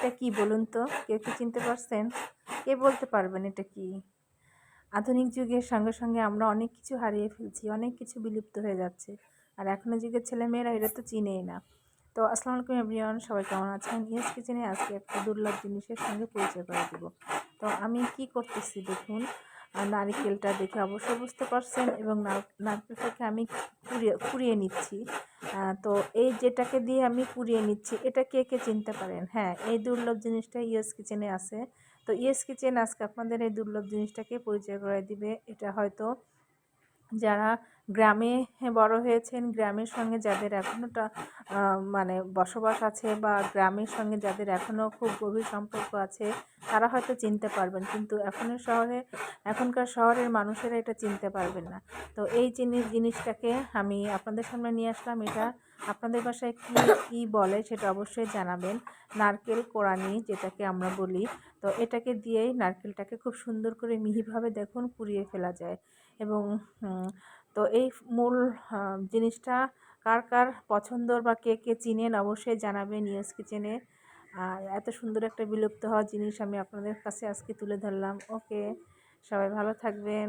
এটা কি বলুন তো? কেউ কি চিনতে পারছেন? কে বলতে পারবেন এটা কি? আধুনিক যুগের সঙ্গে সঙ্গে আমরা অনেক কিছু হারিয়ে ফেলছি, অনেক কিছু বিলুপ্ত হয়ে যাচ্ছে। আর এখনও যুগের ছেলেমেয়েরা এটা তো চিনেই না। তো আসসালামু আলাইকুম এভরিওয়ান, সবাই কেমন আছেন? ইয়েস কিচেনে আজকে একটা দুর্লভ জিনিসের সঙ্গে পরিচয় করে দেবো। তো আমি কি করতেছি দেখুন নারিকেলটা দেখে অবশ্যই বুঝতে পারছেন এবং নারকেলটাকে আমি কুড়িয়ে কুড়িয়ে নিচ্ছি। তো এই যেটাকে দিয়ে আমি পুড়িয়ে নিচ্ছি, এটা কে কে চিনতে পারেন? হ্যাঁ এই দুর্লভ জিনিসটা ইয়েস কিচেনে আছে। তো ইয়েস কিচেন আজকে আপনাদের এই দুর্লভ জিনিসটাকে পরিচয় করে দিবে। এটা হয়তো যারা গ্রামে বড় হয়েছেন, গ্রামের সঙ্গে যাদের এখনোটা মানে বসবাস আছে বা গ্রামের সঙ্গে যাদের এখনও খুব গভীর সম্পর্ক আছে, তারা হয়তো চিনতে পারবেন। কিন্তু এখনের শহরে, এখনকার শহরের মানুষেরা এটা চিনতে পারবেন না। তো এই জিনিস, জিনিসটাকে আমি আপনাদের সামনে নিয়ে আসলাম। এটা আপনাদের বাসায় কী কী বলে সেটা অবশ্যই জানাবেন। নারকেল কোরানি যেটাকে আমরা বলি। তো এটাকে দিয়েই নারকেলটাকে খুব সুন্দর করে মিহিভাবে দেখুন কুড়িয়ে ফেলা যায়। এবং তো এই মূল জিনিসটা কার কার পছন্দর বা কে কে চিনেন অবশ্যই জানাবেন ইয়েস কিচেনে। আর এত সুন্দর একটা বিলুপ্ত হওয়া জিনিস আমি আপনাদের কাছে আজকে তুলে ধরলাম। ওকে, সবাই ভালো থাকবেন।